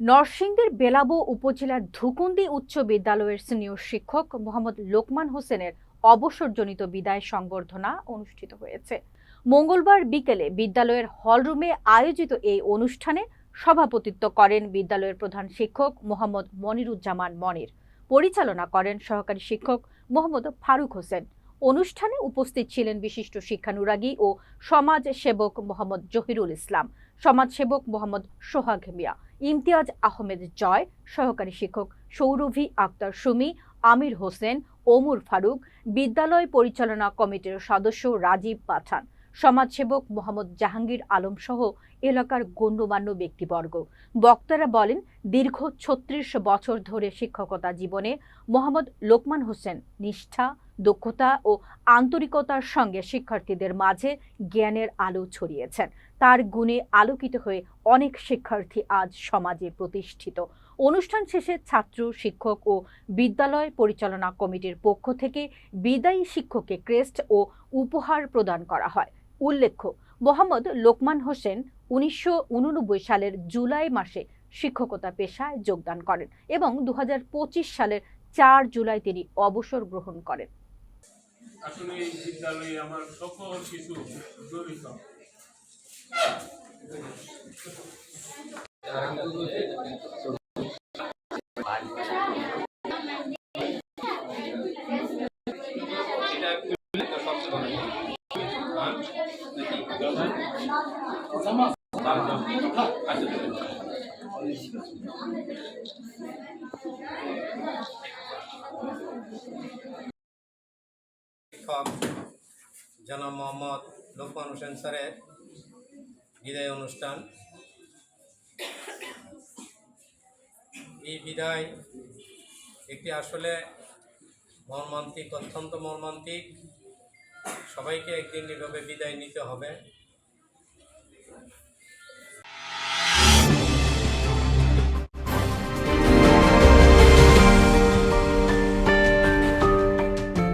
নরসিংদীর বেলাবো উপজেলার ধুকুন্দি উচ্চ বিদ্যালয়ের সিনিয়র শিক্ষক মোহাম্মদ লোকমান হোসেনের অবসরজনিত বিদায় সংবর্ধনা অনুষ্ঠিত হয়েছে। মঙ্গলবার বিকেলে বিদ্যালয়ের হলরুমে আয়োজিত এই অনুষ্ঠানে সভাপতিত্ব করেন বিদ্যালয়ের প্রধান শিক্ষক মোহাম্মদ মনিরুজ্জামান মনির। পরিচালনা করেন সহকারী শিক্ষক মোহাম্মদ ফারুক হোসেন। অনুষ্ঠানে উপস্থিত ছিলেন বিশিষ্ট শিক্ষানুরাগী ও সমাজ সেবক মোহাম্মদ জহিরুল ইসলাম সমাজ সেবক মোহাম্মদ সোহাগ মিয়া, ইমতিয়াজ আহমেদ জয়, সহকারী শিক্ষক সৌরভী আক্তার সুমি, আমির হোসেন, ওমর ফারুক, বিদ্যালয় পরিচালনা কমিটির সদস্য রাজীব পাঠান। সমাজসেবক মোহাম্মদ জাহাঙ্গীর আলম সহ এলাকার গণ্যমান্য ব্যক্তিবর্গ। বক্তারা বলেন, দীর্ঘ ছত্রিশ বছর ধরে শিক্ষকতা জীবনে মোহাম্মদ লোকমান হোসেন নিষ্ঠা, দক্ষতা ও আন্তরিকতার সঙ্গে শিক্ষার্থীদের মাঝে জ্ঞানের আলো ছড়িয়েছেন। তার গুণে আলোকিত হয়ে অনেক শিক্ষার্থী আজ সমাজে প্রতিষ্ঠিত। অনুষ্ঠান শেষে ছাত্র, শিক্ষক ও বিদ্যালয় পরিচালনা কমিটির পক্ষ থেকে বিদায়ী শিক্ষককে ক্রেস্ট ও উপহার প্রদান করা হয়। উল্লেখ্য, মোহাম্মদ লোকমান হোসেন উনিশশো উননব্বই সালের জুলাই মাসে শিক্ষকতা পেশায় যোগদান করেন এবং দু হাজার পঁচিশ সালের চার জুলাই তিনি অবসর গ্রহণ করেন। শিক্ষক জনাব মোহাম্মদ লোকমান হোসেন স্যারের বিদায় অনুষ্ঠান। এই বিদায় একটি আসলে মর্মান্তিক, অত্যন্ত মর্মান্তিক। সবাইকে একদিন এভাবে বিদায় নিতে হবে।